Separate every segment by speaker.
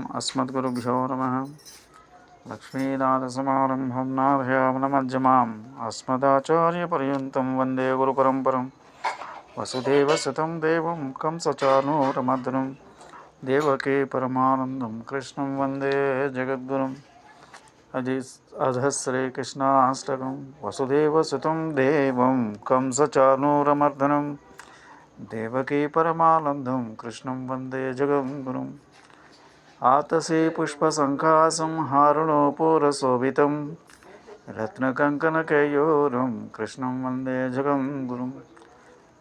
Speaker 1: अस्मद्गुरुभ्यो नमः लक्ष्मीनाथसमारम्भं नारयामनमध्यमाम् अस्मदाचार्यपर्यन्तं वन्दे गुरुपरम्परं वसुदेवसुतं देवं कंसचानूरमर्दनं देवके परमानन्दं कृष्णं वन्दे जगद्गुरुम् अजि अधः श्रीकृष्णाष्टकं वसुदेवसुतं देवं कंसचानूरमर्दनं देवकी परमानन्दं कृष्णं वन्दे जगद्गुरुम् आतसे पुष्पसङ्कासं हारुणोपोरशोभितं रत्नकङ्कणकैयोरं कृष्णं वन्दे जगद्गुरुं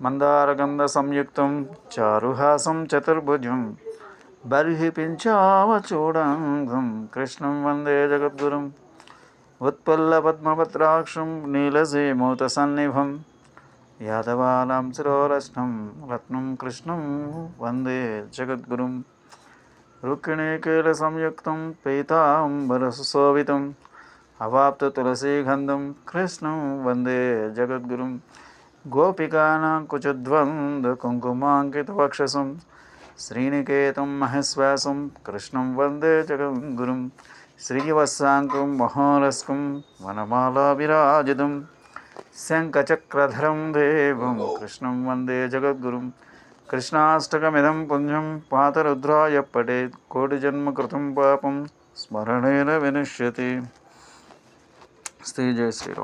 Speaker 1: मन्दारगन्धसंयुक्तं चारुहासं चतुर्भुजं बर्हि पिञ्चावचूडाङ्गं कृष्णं वन्दे जगद्गुरुम् उत्पल्लपद्मपत्राक्षं नीलसीमूतसन्निभं यादवानां शिरोरश्नं रत्नं कृष्णं वन्दे जगद्गुरुम् रुक्मिणीकेलसंयुक्तं पीताम्बरसुशोभितम् अवाप्ततुलसीगन्धं कृष्णं वन्दे जगद्गुरुं गोपिकानां कुचद्वन्द्वकुङ्कुमाङ्कितवक्षसं श्रीनिकेतं महेश्वासं कृष्णं वन्दे जगद्गुरुं श्रीवत्साङ्कं महोरस्कं वनमालाविराजितं शङ्खचक्रधरं देवं कृष्णं वन्दे जगद्गुरुं కృష్ణాష్టకమిదం పుణ్యం పాతరుద్రాయ పడేత్ కోటి జన్మ కృతం పాపం స్మరణేన వినశ్యతి శ్రీ జయ శ్రీరామ్.